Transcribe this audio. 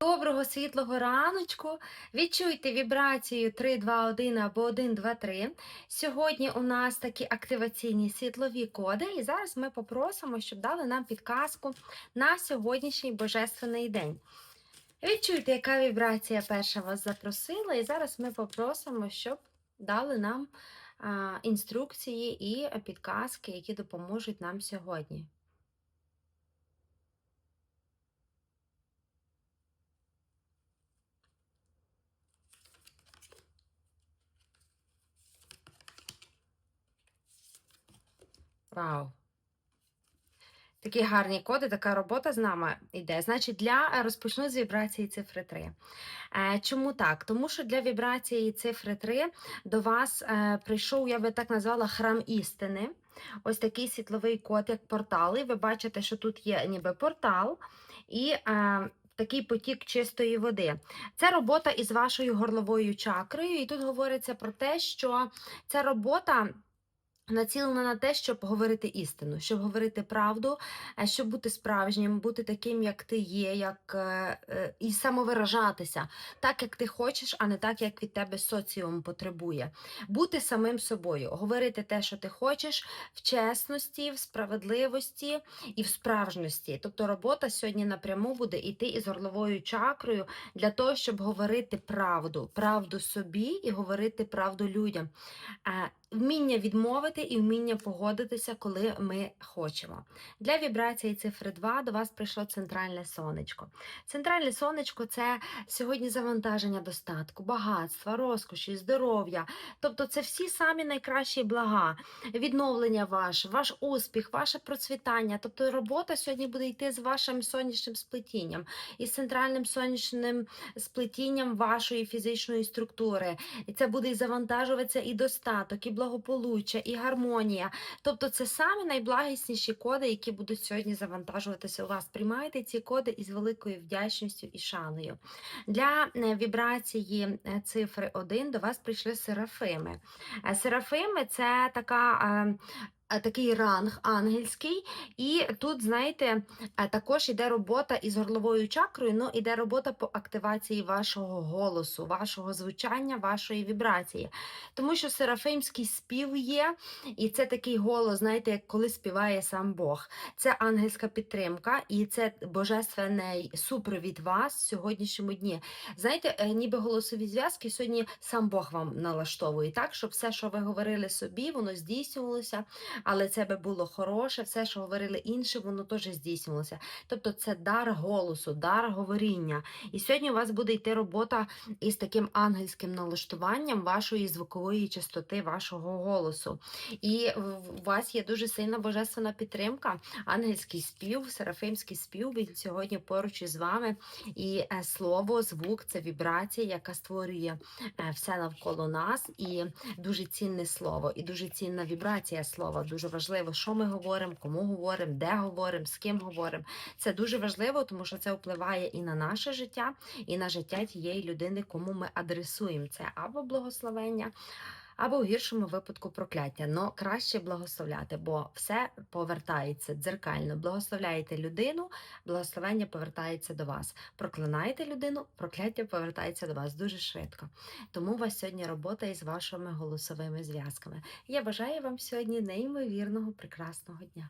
Доброго світлого раночку. Відчуйте вібрацію 3, 2, 1 або 1, 2, 3. Сьогодні у нас такі активаційні світлові коди, і зараз ми попросимо, щоб дали нам підказку на сьогоднішній божественний день. Відчуйте, яка вібрація перша вас запросила, і зараз ми попросимо, щоб дали нам інструкції і підказки, які допоможуть нам сьогодні. Вау! Такі гарні коди, така робота з нами йде. Значить, для е, розпочну з вібрації цифри 3. Е, Чому так? Тому що для вібрації цифри 3 до вас е, прийшов, я би так назвала, храм істини. Ось такий світловий код, як портал. І ви бачите, що тут є ніби портал і такий потік чистої води. Це робота із вашою горловою чакрою. І тут говориться про те, що ця робота. Націлена на те, щоб говорити істину, щоб говорити правду, е, щоб бути справжнім, бути таким, як ти є, як е, е, і самовиражатися, так як ти хочеш, а не так, як від тебе соціум потребує. Бути самим собою, говорити те, що ти хочеш, в чесності, в справедливості і в справжності. Тобто робота сьогодні напряму буде йти із горловою чакрою для того, щоб говорити правду, правду собі і говорити правду людям. Вміння відмовити і вміння погодитися, коли ми хочемо. Для вібрації цифри 2 до вас прийшло центральне сонечко. Центральне сонечко це сьогодні завантаження достатку, багатства, розкоші, здоров'я. Тобто це всі самі найкращі блага, відновлення ваш, ваш успіх, ваше процвітання. Тобто робота сьогодні буде йти з вашим сонячним сплетінням, із центральним сонячним сплетінням вашої фізичної структури. І це буде і завантажуватися і достаток, і благополуччя, і гармонія. Тобто це самі найблагісніші коди, які будуть сьогодні завантажуватися у вас. Приймайте ці коди із великою вдячністю і шаною. Для е, вібрації е, цифри 1 до вас прийшли серафими. Е, Серафими це така. Такий ранг ангельський, і тут, знаєте, також іде робота із горловою чакрою, ну іде робота по активації вашого голосу, вашого звучання, вашої вібрації. Тому що серафимський спів є, і це такий голос, знаєте, як коли співає сам Бог. Це ангельська підтримка, і це божественний супровід вас в сьогоднішньому дні. Знаєте, е, ніби голосові зв'язки сьогодні сам Бог вам налаштовує, так, щоб все, що ви говорили собі, воно здійснювалося, але це би було хороше, все, що говорили інші, воно теж здійснювалося. Тобто це дар голосу, дар говоріння. І сьогодні у вас буде йти робота із таким ангельським налаштуванням вашої звукової частоти, вашого голосу. І у вас є дуже сильна божественна підтримка, ангельський спів, серафимський спів. Він сьогодні поруч із вами. І е, слово, звук це вібрація, яка створює е, все навколо нас. І дуже цінне слово, і дуже цінна вібрація слова. Дуже важливо, що ми говоримо, кому говоримо, де говоримо, з ким говоримо. Це дуже важливо, тому що це впливає і на наше життя, і на життя тієї людини, кому ми адресуємо це або благословення. Або в гіршому випадку прокляття. Но краще благословляти, бо все повертається дзеркально. Благословляєте людину, благословення повертається до вас. Проклинаєте людину, прокляття повертається до вас дуже швидко. Тому у вас сьогодні робота із вашими голосовими зв'язками. Я бажаю вам сьогодні неймовірного прекрасного дня.